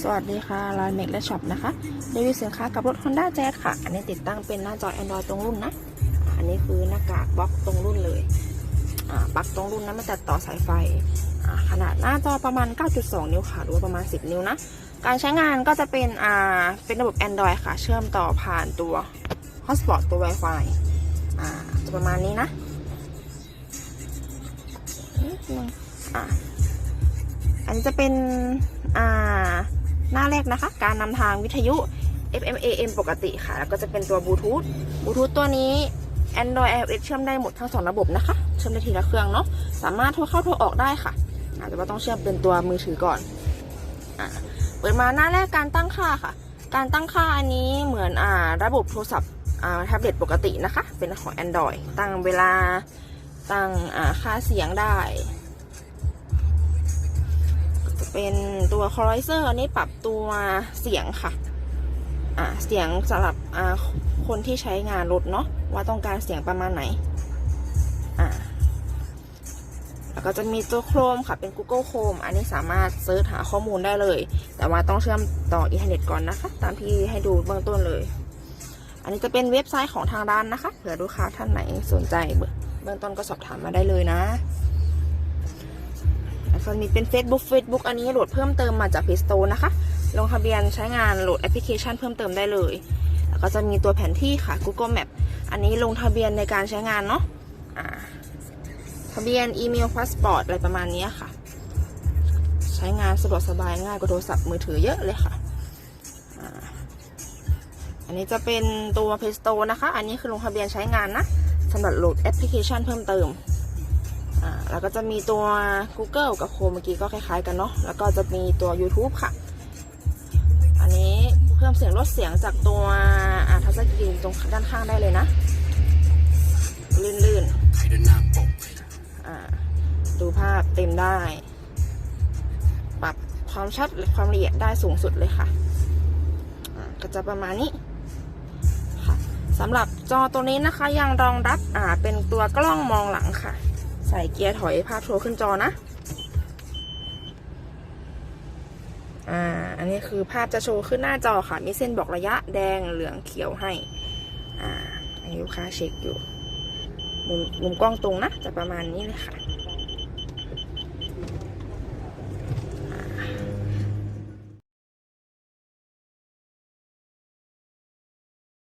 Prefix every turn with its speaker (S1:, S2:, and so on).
S1: สวัสดีค่ะไลน์เมกและช็อปนะคะรีวิวสินค้ากับรถ Honda Jazz ค่ะ อันนี้ติดตั้งเป็นหน้าจอ Android ตรงรุ่นนะ อันนี้คือหน้ากากบล็อกตรงรุ่นเลยปลั๊กตรงรุ่นนะมาตัดต่อสายไฟ ขนาดหน้าจอประมาณ 9.2 นิ้วค่ะ หรือว่าประมาณ 10 นิ้วนะ การใช้งานก็จะเป็นอ่าเป็นระบบ Android ค่ะ เชื่อมต่อผ่านตัว Hotspot ตัว Wi-Fi อ่าจะประมาณนี้นะอันนี้จะเป็น อ่า หน้าแรกนะคะ การนำทางวิทยุ FM AM ปกติค่ะ แล้วก็จะเป็นตัวบลูทูธบลูทูธตัวนี้ Android iOS เชื่อมได้หมดทั้งสองระบบนะคะ เชื่อมได้ทีละเครื่องเนาะสามารถโทรเข้าโทรออกได้ค่ะอาจจะว่าต้องเชื่อมเป็นตัวมือถือก่อนอ่าเปิดมาหน้าแรกการตั้งค่าค่ะ การตั้งค่าอันนี้เหมือนอ่าระบบโทรศัพท์อ่าแท็บเล็ตปกตินะคะ เป็นของ Android ตั้งเวลาตั้งอ่าค่าเสียงได้ เป็นตัวคอ r ไ i เซอร์อันนี้ปรับตัวเสียงค่ะ อ่าเสียงสำหรับอ่าคนที่ใช้งานรถเนาะว่าต้องการเสียงประมาณไหน อ่าแล้วก็จะมีตัวโครมค่ะเป็น Google Chrome อันนี้สามารถเซิร์ชหาข้อมูลได้เลย แต่ว่าต้องเชื่อมต่ออินเทอร์เน็ตก่อนนะคะ ตามที่ให้ดูเบื้องต้นเลย อันนี้จะเป็นเว็บไซต์ของทางร้านนะคะ เผื่อลูกค้าท่านไหนสนใจเบื้องต้นก็สอบถามมาได้เลยนะ ส่วนมีเป็น Facebook Facebook อันนี้โหลดเพิ่มเติมมาจาก Play Store นะคะ ลงทะเบียนใช้งานโหลดแอปพลิเคชันเพิ่มเติมได้เลย แล้วก็จะมีตัวแผนที่ค่ะ Google Map อันนี้ลงทะเบียนในการใช้งานเนาะอ่าทะเบียนอีเมลพาสปอร์ตอะไรประมาณนี้ค่ะ ใช้งานสะดวกสบายง่ายกว่าโทรศัพท์มือถือเยอะเลยค่ะอันนี้จะเป็นตัว Play Store นะคะ อันนี้คือลงทะเบียนใช้งานนะสำหรับโหลดแอปพลิเคชันเพิ่มเติม อ่าแล้วก็จะมีตัว Google กับ Chrome เมื่อกี้ก็คล้ายๆกันเนาะแล้วก็จะมีตัว YouTube ค่ะ อันนี้เพิ่มเสียงลดเสียงจากตัวอ่าทัชสกรีนตรงด้านข้างได้เลยนะลื่นๆอ่าดูภาพเต็มได้ ปรับความชัดความละเอียดได้สูงสุดเลยค่ะก็จะประมาณนี้ค่ะสำหรับจอตัวนี้นะคะยังรองรับอ่าเป็นตัวกล้องมองหลังค่ะ ใส่เกียร์ถอยภาพโชว์ขึ้นจอนะ อ่า อันนี้คือภาพจะโชว์ขึ้นหน้าจอค่ะ มีเส้นบอกระยะแดงเหลืองเขียวให้ อ่าอันนี้ลูกค้าเช็คอยู่ มุมมุมกล้องตรงนะ จะประมาณนี้เลยค่ะ